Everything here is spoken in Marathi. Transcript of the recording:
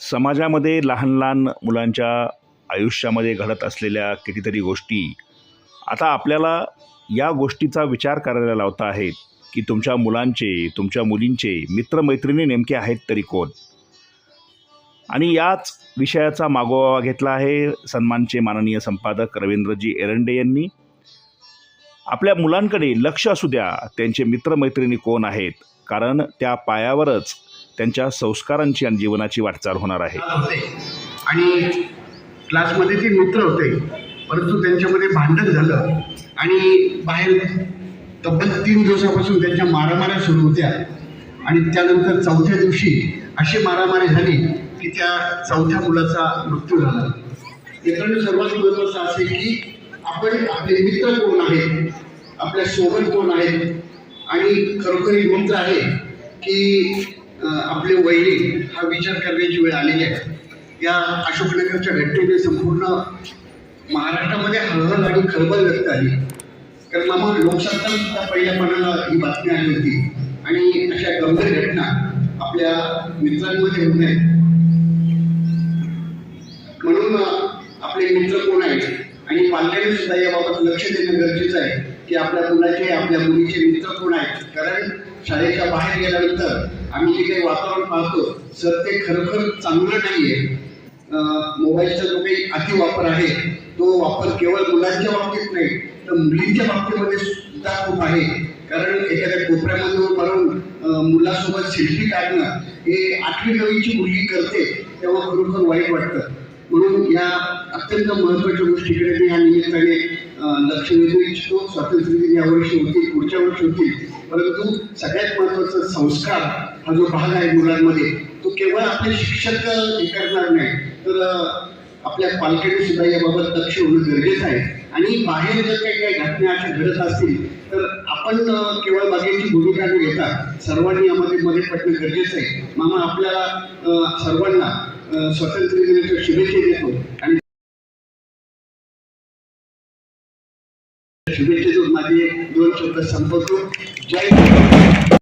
समाजामध्ये लहान लहान मुलांच्या आयुष्यामध्ये घडत असलेल्या कितीतरी गोष्टी आता आपल्याला या गोष्टीचा विचार करायला लावता आहेत की तुमच्या मुलांचे तुमच्या मुलींचे मित्रमैत्रिणी नेमके आहेत तरी कोण? आणि याच विषयाचा मागोवा घेतला आहे सन्मानचे माननीय संपादक रवींद्रजी एरंडे यांनी. आपल्या मुलांकडे लक्ष असू द्या त्यांचे मित्रमैत्रिणी कोण आहेत? कारण त्या पायावरच त्यांच्या संस्कारांची आणि जीवनाची वाटचाल होणार आहे. आणि क्लासमध्ये ते मित्र होते परंतु त्यांच्यामध्ये भांडण झालं. आणि बाहेर तब्बल तीन दिवसापासून त्यांच्या मारामाऱ्या सुरू होत्या. आणि त्यानंतर चौथ्या दिवशी अशी मारामारी झाली की त्या चौथ्या मुलाचा मृत्यू झाला. मित्रांनो सर्वात महत्त्वाचं असे की आपण आपले मित्र कोण आहे आपल्यासोबत कोण आहे आणि खरोखर एक मित्र आहे की आपले वैरी हा विचार करण्याची वेळ आलेली आहे. या अशोकनगरच्या घटनेने संपूर्ण महाराष्ट्रामध्ये हळहळ आणि खळबळ व्यक्त आली. कारण मामा लोकसत्ता पहिल्या पानाला ही बातमी आली होती. आणि अशा गंभीर घटना आपल्या मित्रांमध्ये होऊ नये म्हणून आपले मित्र कोण आहेत? आणि पालकांनी सुद्धा याबाबत लक्ष देणं गरजेचं आहे की आपल्या मुलाचे आपल्या मुलीचे मित्र कोण आहेत? कारण शाळेच्या बाहेर गेल्यानंतर आम्ही जे काही वातावरण पाहतो सर ते खरोखर चांगलं नाहीये. मोबाईलचा जो काही अतिवापर आहे तो वापर केवळ मुलांच्या बाबतीत नाही तर मुलींच्या बाबतीमध्ये सुद्धा खूप आहे. कारण एखाद्या कोपऱ्यामध्ये उभं मुलासोबत सेल्फी काढणं हे आठवी नवीची मुलगी करते तेव्हा खरोखर वाईट वाटतं. म्हणून या अत्यंत महत्त्वाच्या गोष्टीकडे मी या निमित्ताने लक्ष वेधू इच्छितो स्वातंत्र्य दिन यावर्षी होतील पुढच्या वर्षी होतील परंतु सगळ्यात महत्त्वाचा संस्कार हा जो भाग आहे मुलांमध्ये तो केवळ आपले शिक्षक हे करणार नाही. तर आपल्या पालकांनी सुद्धा याबाबत लक्ष होणं गरजेचं आहे. आणि बाहेर जर काही काही घटना अशा घडत असतील तर आपण केवळ बाकीची भूमिका न घेता सर्वांनी यामध्ये मध्ये पडणं गरजेचं आहे. मामा आपल्याला सर्वांना स्वातंत्र्य दिनाच्या शुभेच्छा देतो. आणि शुभेच्छा देऊन माझे दोन शब्द संपवतो. जय